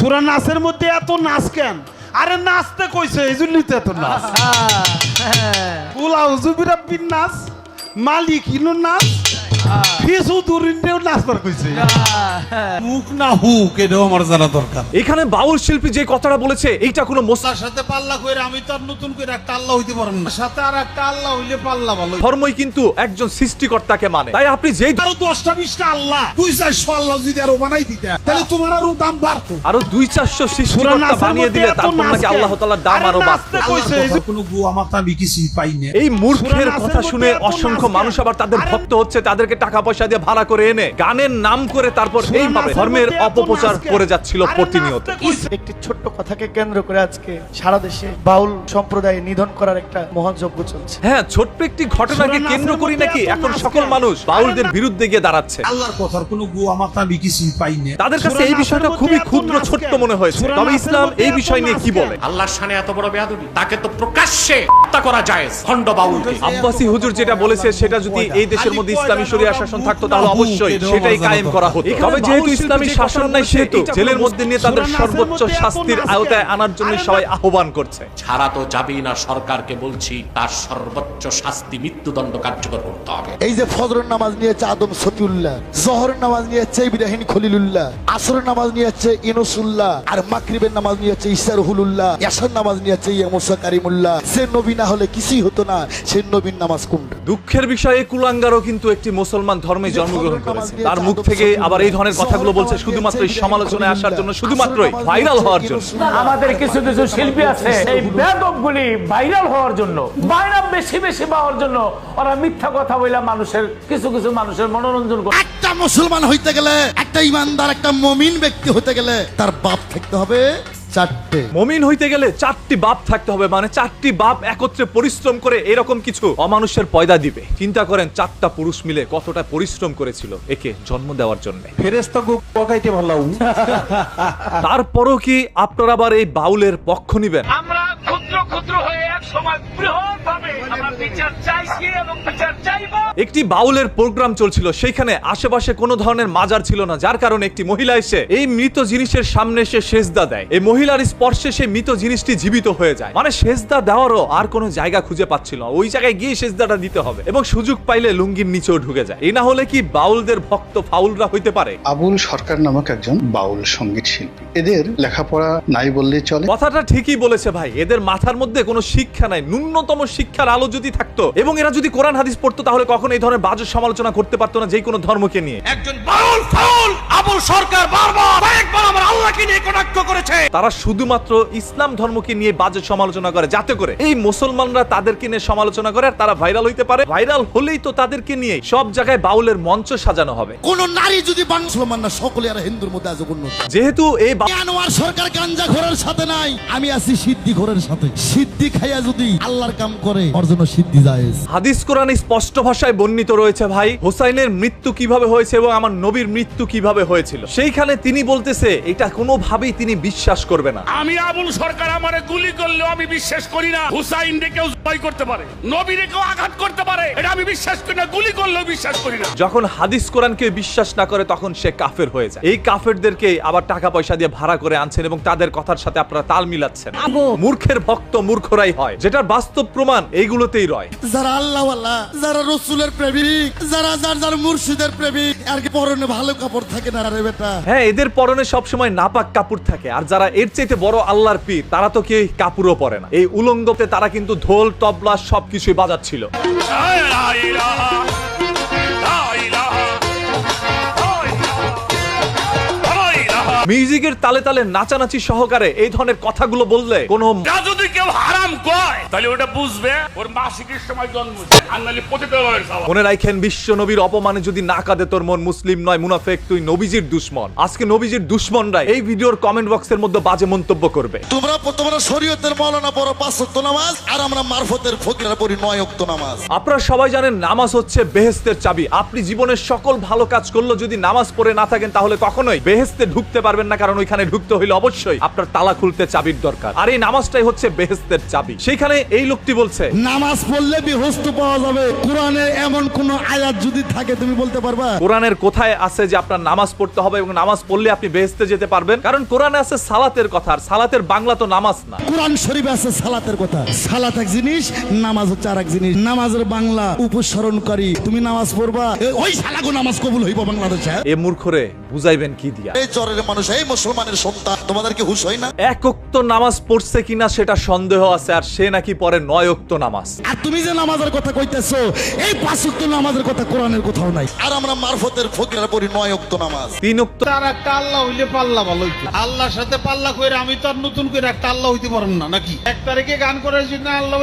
সুরা নাচের মধ্যে এত নাচ কেন? আরে নাচতে কইছে এই জন্যই তো এত নাচ। কুলা হুজুবিরা বিন নাচ মালিক ইনুর নাচ ফিসু দুরিন্দেও নাচবার কইছে মুখ না হুক এটাও আমার জানা দরকার এখানে বাউল শিল্পী যে কথাটা বলেছে এইটা কোনো মোসা তার সাথে পাল্লা কইরা আমি তো আর নতুন করে একটা আল্লাহ হইতে পারব না। সাথে আর একটা আল্লাহ হইলে পাল্লা ভালো ধর্মই কিন্তু একজন সৃষ্টিকর্তাকে মানে। তাই আপনি যেই আরও দশটা বিশটা আল্লাহ। দুই চারশো আল্লাহ যদি আরও বানাই দিতে। তাহলে তোমার আরও দাম বাড়তো। আরও দুই চারশো সৃষ্টিকর্তা বানিয়ে দিলে তারপর নাকি আল্লাহ তাআলার দাম আরও বাড়তো। কোনো পাই না। এই মূর্খের কথা শুনে অসংখ্য মানুষ আবার তাদের ভক্ত হচ্ছে তাদেরকে টাকা পয়সা দিয়ে ভাড়া করে এনে গানের নাম করে তারপর এইভাবে ধর্মের অপপ্রচার করে যাচ্ছিল প্রতিনিয়ত। একটি ছোট্ট কথাকে কেন্দ্র করে আজকে সারা দেশে বাউল সম্প্রদায় নিধন করার একটা মহান যজ্ঞ চলছে। হ্যাঁ ছোট্ট একটি ঘটনাকে কেন্দ্র করি নাকি? এখন সকল মানুষ বাউলদের বিরুদ্ধে গিয়ে দাঁড়াচ্ছে। আল্লাহর কথার কোনো গু আমার তো কিছুই পাই না তাদের কাছে এই বিষয়টা খুবই ক্ষুদ্র ছোট্ট মনে হয়েছে। তবে ইসলাম এই বিষয় নিয়ে কি বলে? আল্লাহর শানে এত বড় বেয়াদবি? তাকে তো প্রকাশ্যে হত্যা করা যায় খণ্ড বাউলকে। আব্বাসি হুজুর যেটা বলেছে সেটা যদি এই দেশের মধ্যে ইসলামী শরিয়া শাসন থাকতো তাহলে অবশ্যই সেটাই কায়েম করা হতো। তবে যেহেতু ইসলামী শাসন নাই সেহেতু জেলের মধ্যে নিয়ে তাদের সর্বোচ্চ শাস্তির আওতায় আনার জন্য সবাই আহ্বান করছে। ছাড়া তো যাবেই না সরকারকে বলছি তার সর্বোচ্চ শাস্তি মৃত্যুদণ্ড কার্যকর করতে হবে। এই যে ফজরের নামাজ নিয়েছে আদম সফিউল্লাহ জহরের নামাজ নিয়েছে ইব্রাহিম খলিলুল্লাহ আসরের নামাজ নিয়েছে ইনুসুল্লাহ আর মাকরিবের নামাজ নিয়েছে ইসার হুলুল্লাহ ইয়াসার নামাজ নিয়েছে ইয়ামুসা কারিমুল্লাহ। সে নবী না হলে কিছুই হতো না সে নবীর নামাজ কোনটা? দুঃখের বিষয়ে কুলাঙ্গারও কিন্তু একটি মুসলমান ধর্মে জন্মগ্রহণ করেছে। তার মুখ থেকে আবার এই ধরনের কথাগুলো বলছে শুধুমাত্র এই সমালোচনায় আসার জন্য শুধুমাত্রই ভাইরাল হওয়ার জন্য। আমাদের কিছু কিছু শিল্পী আছে এই বেদক গুলি ভাইরাল হওয়ার জন্য বাইরাম বেশি বেশি পাওয়ার জন্য ওরা মিথ্যা কথা বইলা মানুষের কিছু কিছু মানুষের মনোরঞ্জন করে। একটা মুসলমান হইতে গেলে একটা ইমানদার একটা মমিন ব্যক্তি হতে গেলে তার বাপ থাকতে হবে। চারটে। মমিন হইতে গেলে চারটি বাপ থাকতে হবে মানে চারটি বাপ একত্রে পরিশ্রম করে এরকম কিছু অমানুষের পয়দা দিবে। চিন্তা করেন চারটা পুরুষ মিলে কতটা পরিশ্রম করেছিল একে জন্ম দেওয়ার জন্য। ফেরেস্তা গু পকাইতে ভালো তারপরও কি আপনারা আবার এই বাউলের পক্ষ নিবেন? আমরা ক্ষুদ্র ক্ষুদ্র হয়ে এক সময় বৃহৎ একটি বাউলের প্রোগ্রাম চলছিল সেইখানে আশেপাশে কোনো ধরনের মাজার ছিল না যার কারণে একটি মহিলা এসে এই মৃত জিনিসের সামনে এসে সেজদা দেয়। এই মহিলার স্পর্শে সেই মৃত জিনিসটি জীবিত হয়ে যায়। মানে সেজদা দেওয়ারও আর কোনো জায়গা খুঁজে পাচ্ছিল ওই জায়গায় গিয়ে সেজদাটা দিতে হবে এবং সুযোগ পাইলে লুঙ্গির নিচেও ঢুকে যায়। এই না হলে কি বাউলদের ভক্ত ফাউলরা হইতে পারে? আবুল সরকার নামক একজন বাউল সংগীত শিল্পী। এদের লেখাপড়া নাই বললেই চলে। কথাটা ঠিকই বলেছে ভাই এদের মাথার মধ্যে কোনো শিক্ষা নাই। ন্যূনতম শিক্ষার আলো যদি থাকতো এবং এরা যদি কোরআন, হাদিস পড়তো, তাহলে কখনো এই ধরনের বাজে সমালোচনা করতে পারতো না যে কোনো ধর্মকে নিয়ে। একজন সরকার বারবার কয়েকবার আমার আল্লাহকে নিয়ে কটাক্ষ করেছে। তারা শুধুমাত্র ইসলাম ধর্মকে নিয়ে বাজে সমালোচনা করে যাতে করে এই মুসলমানরা তাদেরকে নিয়ে সমালোচনা করে আর তারা ভাইরাল হইতে পারে। ভাইরাল হলেই তো তাদেরকে নিয়ে সব জায়গায় বাউলের মঞ্চ সাজানো হবে। কোন নারী যদি বাং মুসলমান না সকলে আর হিন্দুর মধ্যে আছে উন্নত যেহেতু এই আনোয়ার সরকার গাঞ্জা ঘোরের সাথে নাই? আমি আছি সিদ্ধি ঘোরের সাথে। সিদ্ধি খাইয়া যদি আল্লাহর কাম করে ওর জন্য সিদ্ধি যায় হাদিস কোরআনে স্পষ্ট ভাষায় বর্ণিত রয়েছে ভাই হোসাইনের মৃত্যু কীভাবে হয়েছে এবং আমার নবীর মৃত্যু কীভাবে হয়েছিল সেইখানে তিনি বলতেছে এটা কোনোভাবেই তিনি বিশ্বাস করবে না। আমি আবুল সরকার আমারে গুলি করলেও আমি বিশ্বাস করি না। হুসাইন রে কেউ জয় করতে পারে নবীরে কেউ আঘাত করতে পারে এটা আমি বিশ্বাস করি না গুলি করলেও বিশ্বাস করি না। যখন হাদিস কোরআনকে বিশ্বাস না করে তখন সে কাফের হয়ে যায়। এই কাফেরদেরকে আবার টাকা পয়সা দিয়ে ভাড়া করে আনছেন এবং তাদের কথার সাথে আপনারা তাল মিলাচ্ছেন। মূর্খের ভক্ত মূর্খরাই হয় যেটার বাস্তব প্রমাণ এইগুলোতেই রয়। যারা আল্লাহ যারা রসুলের প্রেমিক যারা যার যার মুর্শিদের প্রেমিক আর কি পরনে ভালো কাপড় থাকে না রে বেটা। হ্যাঁ এদের পরনে সবসময় নাপাক কাপড় থাকে। আর যারা এর চাইতে বড় আল্লাহর পীর তারা তো কেউ কাপড়ও পরে না। এই উলঙ্গতে তারা কিন্তু ঢোল তবলা সবকিছুই বাজাচ্ছিল। মিউজিকের তালে তালে নাচানাচি সহকারে এই ধরনের কথাগুলো বললে কোনো যদি কেউ হারাম কয় তাহলে ওটা বুঝবে। ওর মাসিকের সময় জন্ম। মনে রাখেন বিশ্ব নবীর অপমানে যদি না কাঁদে তোর মন মুসলিম নয় মুনাফেক তুই নবীজির দুশ্মন। আজকে নবীজির দুশ্মনরাই এই ভিডিওর কমেন্ট বক্সের মধ্যে বাজে মন্তব্য করবে। তোমরা তোমরা শরীয়তের মৌলানা পড়ো পাঁচ ওয়াক্ত নামাজ আর আমরা মারফতের ফকিরা পড়ি নয় ওয়াক্ত নামাজ। আপনারা সবাই জানেন নামাজ হচ্ছে বেহেস্তের চাবি। আপনি জীবনের সকল ভালো কাজ করলেও যদি নামাজ পড়ে না থাকেন তাহলে কখনোই বেহেস্তে ঢুকতে পারবেন পারবেন না কারণ ওইখানে ঢুকতে হইলে অবশ্যই আপনার তালা খুলতে চাবির দরকার। আর এই নামাজটাই হচ্ছে বেহেস্তের চাবি। সেইখানে এই লোকটি বলছে নামাজ পড়লে বিহস্ত পাওয়া যাবে। কোরআনে এমন কোন আয়াত যদি থাকে তুমি বলতে পারবা? কোরআনের কোথায় আছে যে আপনার নামাজ পড়তে হবে এবং নামাজ পড়লে আপনি বেহেস্তে যেতে পারবেন? কারণ কোরআনে আছে সালাতের কথা আর সালাতের বাংলা তো নামাজ না। কোরআন শরীফে আছে সালাতের কথা। সালাত এক জিনিস নামাজ হচ্ছে আর এক জিনিস। নামাজের বাংলা উপস্মরণকারী তুমি নামাজ পড়বা। ওই সালাগো নামাজ কবুল হইব বাংলাদেশে। এ মূর্খরে বুঝাইবেন কি দিয়া? এই চরের মানুষ এই মুসলমানের সন্তান তোমাদের কি হুশ হয় না? একক্ত নামাজ পড়ছে কিনা সেটা সন্দেহ আছে আর সে নাকি পরে নয় অক্ত নামাজ। আর তুমি যে নামাজের কথা কইতেছো এই পাঁচ ওয়াক্ত নামাজের কথা কোরআনের কোথাও নাই। আর আমরা মারফতের ফকিরা পড়ি নয় ওয়াক্ত নামাজ। তিন অক্ত তার একটা আল্লাহ হইলে পাল্লা ভালো হইতো। আল্লাহর সাথে পাল্লা করে আমি তো আর নতুন করে একটা আল্লাহ হইতে না নাকি? এক তারিখে গান করার জন্য আল্লাহ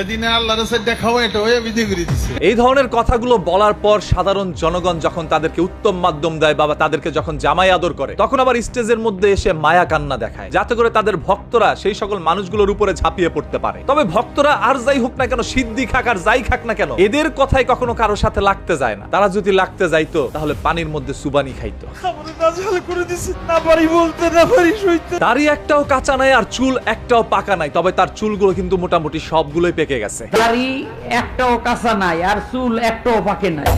এদিনে আল্লাহর সাথে দেখাও এটা হয়ে বিধি করে দিছে। এই ধরনের কথাগুলো বলার পর সাধারণ জনগণ যখন তাদেরকে উত্তম মাধ্যম দেয় বাবা তাদেরকে যখন জামাই আদর করে। তখন আবার স্টেজের মধ্যে এসে মায়া কান্না দেখায়। যাতে করে তাদের ভক্তরা সেই সকল মানুষগুলোর উপরে ঝাঁপিয়ে পড়তে পারে। তবে ভক্তরা আর যাই হোক না কেন সিদ্ধি খাক আর যাই খাক না কেন এদের কথাই কখনো কারও সাথে লাগতে যায় না। তারা যদি লাগতে যাইতো তাহলে পানির মধ্যে সুবানি খাইতো। আমাদের নাজেহাল করে দিছে না পারি বলতে না পারি সইতে। দাড়ি একটাও কাঁচা নাই আর চুল একটাও পাকা নাই তবে তার চুলগুলো কিন্তু মোটামুটি সবগুলোই পেকে গেছে। দাড়ি একটাও কাঁচা নাই আর চুল একটাও পাকে নাই।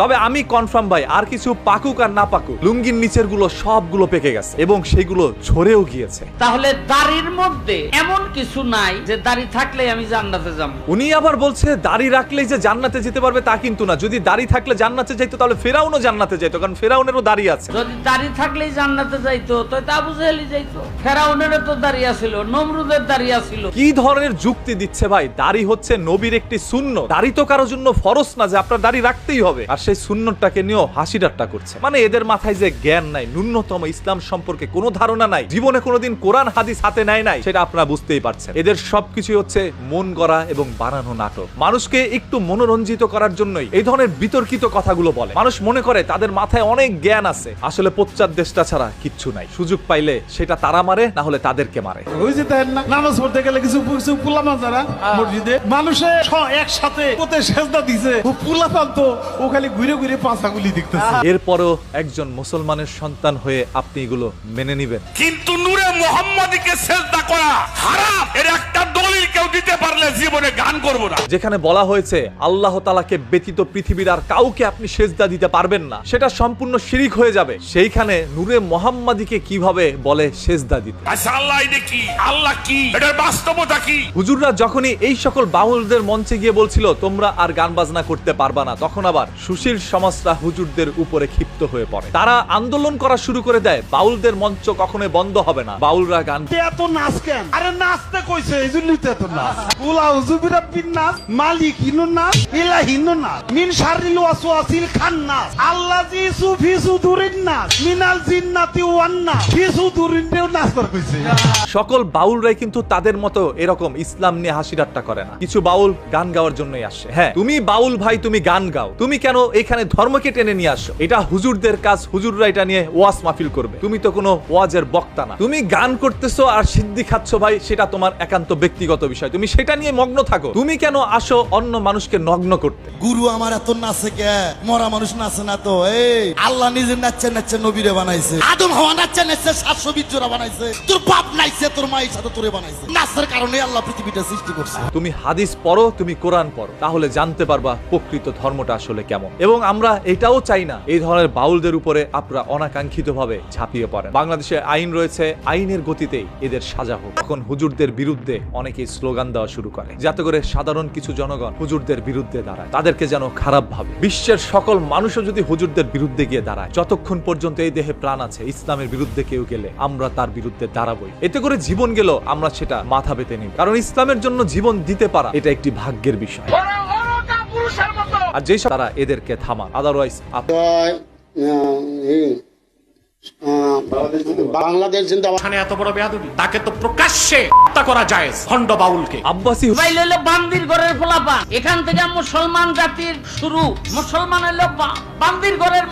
তবে আমি কনফার্ম ভাই আর কিছু পাকুক আর না পাকুক লুঙ্গির নিচেরগুলো সবগুলো পেকে গেছে এবং সেগুলো ঝরেও গিয়েছে। তাহলে দাড়ির মধ্যে এমন কিছু নাই যে দাড়ি থাকলে আমি জান্নাতে যাব। উনি আবার বলছে দাড়ি রাখলেই যে জান্নাতে যেতে পারবে তা কিন্তু না। যদি দাড়ি থাকলে জান্নাতে যাইতো তাহলে ফেরাউনও জান্নাতে যাইতো কারণ ফেরাউনেরও দাড়ি আছে। যদি দাড়ি থাকলেই জান্নাতে যাইতো তো আবু জাহেলি যাইতো। ফেরাউনেরও তো দাঁড়িয়ে ছিল নমরুদের দাঁড়িয়ে ছিল কি ধরনের যুক্তি দিচ্ছে ভাই? দাড়ি হচ্ছে নবীর একটি শূন্য দাড়ি তো কারোর জন্য ফরজ না যে আপনার দাড়ি রাখতেই হবে। আর সেই শূন্যটাকে নিয়েও হাসি ঠাট্টা করছে। মানে এদের মাথায় যে জ্ঞান নাই ন্যূনতম ইসলাম সম্পর্কে কোনো ধারণা নাই। জীবনে কোনোদিন কোরআন হাদিস হাতে নেয় নাই। সেটা আপনারা বুঝতেই পারছেন। এদের সবকিছু হচ্ছে মন গড়া এবং বানানো নাটক। মানুষকে একটু মনোরঞ্জিত করার জন্যই এই ধরনের বিতর্কিত কথাগুলো বলে। মানুষ মনে করে তাদের মাথায় অনেক জ্ঞান আছে। আসলে পশ্চাৎ দেশটা ছাড়া কিচ্ছু নাই। সুযোগ পাইলে সেটা তারা মারে না হলে তাদেরকে মারে। নামাজ পড়তে গেলে কিছু কিছু পুলামা যারা মসজিদে মানুষে একসাথে কোতে সেজদা দিছে। ও পুলা পান্ত ও খালি ঘুরে ঘুরে পাঁচাগুলি দেখতেছে। এরপরও একজন মুসলমানের সন্তান হয়ে আপনি এগুলো মেনে নিবেন। কিন্তু নূরে মোহাম্মদীকে সেজদা করা হারাম। এর একটা দলিল কেউ দিতে পারলে জীবনে গান করব না। যেখানে বলা হয়েছে আল্লাহ তালাকে ব্যতীত পৃথিবীর আর কাউকে আপনি সেজদা দিতে পারবেন না। সেটা সম্পূর্ণ শিরিক হয়ে যাবে। সেইখানে নূরে মোহাম্মদীকে কীভাবে বলে সেজদা দিতে? আচ্ছা আল্লাহ এটা কি? আল্লাহ কি? এটার বাস্তবতা কি? হুজুররা যখনই এই সকল বাউলদের মঞ্চে গিয়ে বলছিল তোমরা আর গান বাজনা করতে পারবা না তখন আবার সুশীল সমাজরা হুজুরদের উপরে ক্ষিপ্ত হয়ে পড়ে। তারা আন্দোলন করা শুরু করে দেয় বাউলদের মঞ্চ কখনোই বন্ধ হবে না। বাউলরা গান এত নাচ কেন? আরে নাচতে কইছে এই জন্যই তো এত নাচ। উলা হুজুবিরা বিন নাচ মালিক হিনু নাচ ইলা হিনু নাচ মিন শারিল ওয়াসওয়াসিল খান নাচ আল্লাহ জি সুফি সুদুরিন নাচ মিনাল জিন্নাতি ওয়ান নাচ ফি সুদুরিন দেও নাচ কর কইছে সকল বাউলরাই কিন্তু তাদের মতো এরকম ইসলাম নিয়ে হাসি ঠাট্টা করে না। কিছু বাউল গান গাওয়ার জন্যই আসে। হ্যাঁ তুমি বাউল ভাই তুমি গান গাও। তুমি কেন এখানে ধর্মকে টেনে নিয়ে আসো? এটা হুজুরদের কাজ হুজুররা এটা নিয়ে ওয়াজ মাহফিল করবে। তুমি তো কোনো ওয়াজের বক্তা না। তুমি গান করতেছো আর সিদ্ধি খাচ্ছ ভাই সেটা তোমার একান্ত ব্যক্তিগত বিষয়। তুমি সেটা নিয়ে মগ্ন থাকো। তুমি কেন আসো অন্য মানুষকে নগ্ন করতে? গুরু আমার এত নাচে কে? মরা মানুষ নাচে না তো? এই আল্লাহ নিজে নাচছে নাচছে নবীরে বানাইছে। আদম হওয়া নাচছে নাচছে সাতশো বিশ জোড়া বানাইছে। তোর বাপ নাইছে তোর মায়ের সাথে তোরে বানাইছে। নাচের কারণে আল্লাহ পৃথিবীটা সৃষ্টি করছে। তুমি হাদিস পড়ো তুমি কোরআন পড়ো। তাহলে জানতে পারবা প্রকৃত ধর্মটা আসলে কেমন। এবং আমরা এটাও চাই না এই ধরনের বাউলদের উপরে আপনারা অনাকাঙ্ক্ষিত ভাবে ঝাঁপিয়ে পড়েন। বাংলাদেশে আইন রয়েছে, আইনের গতিতেই এদের সাজা হোক। এখন হুজুরদের বিরুদ্ধে অনেকেই স্লোগান দেওয়া শুরু করে, যাতে করে সাধারণ কিছু জনগণ হুজুরদের বিরুদ্ধে দাঁড়ায়। তাদেরকে যেন খারাপ ভাবে। বিশ্বের সকল মানুষও যদি হুজুরদের বিরুদ্ধে গিয়ে দাঁড়ায়, যতক্ষণ পর্যন্ত এই দেহে প্রাণ আছে, ইসলামের বিরুদ্ধে কেউ গেলে আমরা তার বিরুদ্ধে দাঁড়াবই। এতে করে জীবন গেল আমরা সেটা মাথা পেতে নিব। কারণ ইসলামের জন্য জীবন দিতে পারা, এটা একটি ভাগ্যের বিষয়। আর যেসব তারা এদেরকে থামা আদারওয়াইজ বাংলাদেশ জিন্দাবাদ। এত বড় বেয়াদবি? তাকে তো প্রকাশ্যে হত্যা করা যায় খণ্ড বাউলকে। আব্বাসী ভাই হইল বান্দির ঘরের ফলাপা। এখান থেকে মুসলমান জাতির শুরু। মুসলমান হইল বা- বান্দির ঘরের